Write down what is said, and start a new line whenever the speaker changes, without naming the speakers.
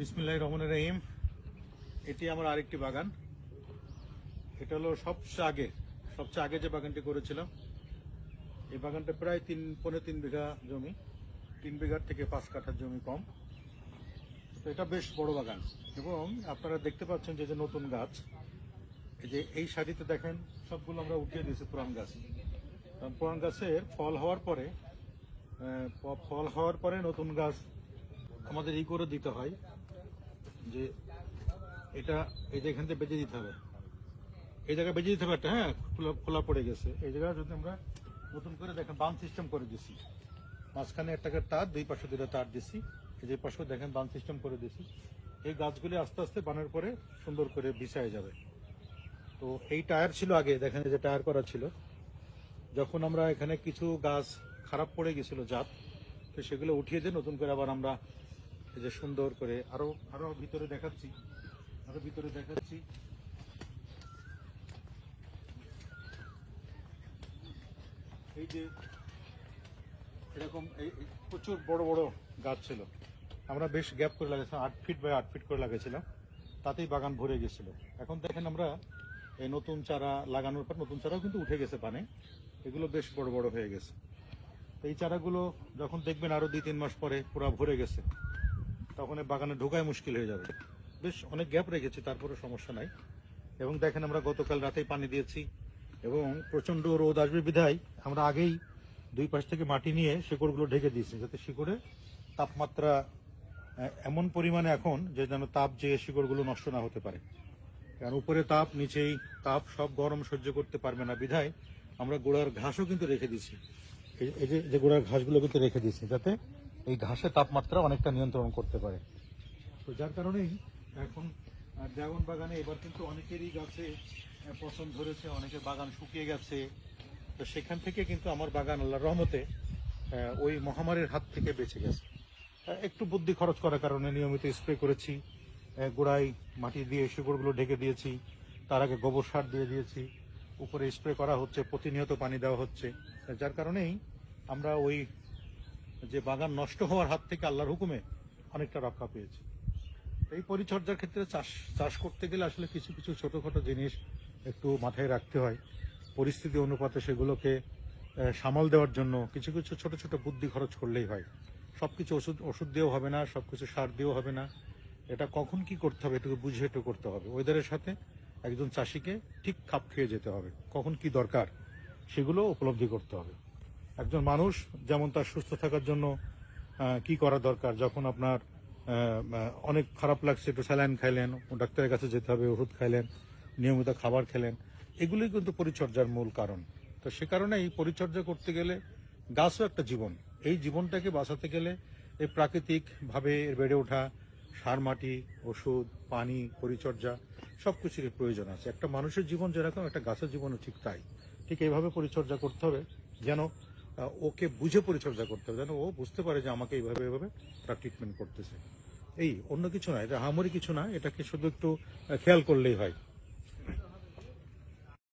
বিসমিল্লাহ রহমান রহিম। এটি আমার আরেকটি বাগান। এটা হলো সবচেয়ে আগে সবচেয়ে আগে যে বাগানটি করেছিলাম। এই বাগানটা প্রায় তিন পনেরো তিন বিঘা জমি, তিন বিঘার থেকে পাঁচ কাঠার জমি কম। তো এটা বেশ বড় বাগান এবং আপনারা দেখতে পাচ্ছেন যে যে নতুন গাছ, এই যে এই সারিতে দেখেন, সবগুলো আমরা উঠিয়ে দিয়েছি পুরান গাছ। কারণ পুরান গাছের ফল হওয়ার পরে ফল হওয়ার পরে নতুন গাছ আমাদের ই করে দিতে হয়। যে এটা, এই যে এখান থেকে বেঁচে দিতে হবে। এই জায়গায় বেঁচে দিতে হবে একটা হ্যাঁ খোলা খোলা পড়ে গেছে। এই জায়গায় যদি আমরা নতুন করে দেখেন বান সিস্টেম করে দিছি। মাঝখানে একটা করে তার, দুই পাশে দুটো তার দিছি। এই যে পাশে দেখেন বান সিস্টেম করে দিছি। এই গাছগুলি আস্তে আস্তে বানের পরে সুন্দর করে বিছায় যাবে। তো এই টায়ার ছিল আগে, দেখেন যে টায়ার করা ছিল। যখন আমরা এখানে কিছু গাছ খারাপ পড়ে গেছিল জাত, তো সেগুলো উঠিয়ে দিয়ে নতুন করে আবার আমরা এই যে সুন্দর করে আরও আরও ভিতরে দেখাচ্ছি, আরও ভিতরে দেখাচ্ছি। এই যে এরকম এই প্রচুর বড় বড় গাছ ছিল। আমরা বেশ গ্যাপ করে লাগিয়েছিলাম, আট ফিট বাই আট ফিট করে লাগিয়েছিলাম। তাতেই বাগান ভরে গেছিল। এখন দেখেন আমরা এই নতুন চারা লাগানোর পর নতুন চারাও কিন্তু উঠে গেছে পানে। এগুলো বেশ বড় বড় হয়ে গেছে। এই চারাগুলো যখন দেখবেন আরও দুই, তিন মাস পরে পুরো ভরে গেছে। তখন বাগানে ঢোকায় মুশকিল হয়ে যাবে। বেশ, অনেক গ্যাপ রেখেছি তারপরে সমস্যা নাই। এবং দেখেন আমরা গতকাল রাতেই পানি দিয়েছি, এবং প্রচণ্ড রোদ আসবে বিধায় আমরা আগেই দুই পাশ থেকে মাটি নিয়ে শিকড়গুলো ঢেকে দিয়েছি, যাতে শিকড়ে তাপমাত্রা এমন পরিমাণে এখন যে যেন তাপ যে শিকড়গুলো নষ্ট না হতে পারে। কারণ উপরে তাপ, নিচেই তাপ, সব গরম সহ্য করতে পারবে না বিধায় আমরা গোড়ার ঘাসও কিন্তু রেখে দিয়েছি। এই যে গোড়ার ঘাসগুলো কিন্তু রেখে দিয়েছি, যাতে এই ঘাসের তাপমাত্রা অনেকটা নিয়ন্ত্রণ করতে পারে। তো যার কারণেই এখন ড্রাগন বাগানে এবার কিন্তু অনেকেরই গাছে পছন্দ ধরেছে, অনেকের বাগান শুকিয়ে গেছে। তো সেখান থেকে কিন্তু আমার বাগান আল্লাহর রহমতে ওই মহামারীর হাত থেকে বেঁচে গেছে। একটু বুদ্ধি খরচ করার কারণে নিয়মিত স্প্রে করেছি গোড়ায় মাটি দিয়ে শিকড়গুলো ঢেকে দিয়েছি, তার আগে গোবর সার দিয়ে দিয়েছি, উপরে স্প্রে করা হচ্ছে, প্রতিনিয়ত পানি দেওয়া হচ্ছে। যার কারণেই আমরা ওই যে বাগান নষ্ট হওয়ার হাত থেকে আল্লাহর হুকুমে অনেকটা রক্ষা পেয়েছি। এই পরিচর্যার ক্ষেত্রে চাষ চাষ করতে গেলে আসলে কিছু কিছু ছোটখাটো জিনিস একটু মাথায় রাখতে হয়। পরিস্থিতি অনুপাতে সেগুলোকে সামাল দেওয়ার জন্য কিছু কিছু ছোট ছোট বুদ্ধি খরচ করলেই হয়। সবকিছু ওষুধ ওষুধ দিয়েও হবে না, সবকিছু সার দিয়েও হবে না। এটা কখন কি করতে হবে এটুকু বুঝে একটু করতে হবে। ওয়েদারের সাথে একজন চাষিকে ঠিক খাপ খেয়ে যেতে হবে। কখন কি দরকার সেগুলো উপলব্ধি করতে হবে। একজন মানুষ যেমন তার সুস্থ থাকার জন্য কি করা দরকার? যখন আপনার অনেক খারাপ লাগছে, একটু স্যালাইন খাইলেন, ডাক্তারের কাছে যেতে হবে, ওষুধ খাইলেন, নিয়মিত খাবার খেলেন, এগুলোই কিন্তু পরিচর্যার মূল কারণ। তো সে কারণে এই পরিচর্যা করতে গেলে গাছও একটা জীবন। এই জীবনটাকে বাঁচাতে গেলে এই প্রাকৃতিক ভাবে এর বেড়ে ওঠা সার, মাটি, ওষুধ, পানি, পরিচর্যা, সবকিছুরই প্রয়োজন আছে। একটা মানুষের জীবন যেরকম, একটা গাছের জীবনও ঠিক তাই। ঠিক এইভাবে পরিচর্যা করতে হবে যেন ওকে বুঝে পরিচর্যা করতে হবে। যেন ও বুঝতে পারে যে আমাকে এইভাবে এইভাবে তারা ট্রিটমেন্ট করতেছে। এই অন্য কিছু না, এটা হামরি কিছু না, এটাকে শুধু একটু খেয়াল করলেই হয়।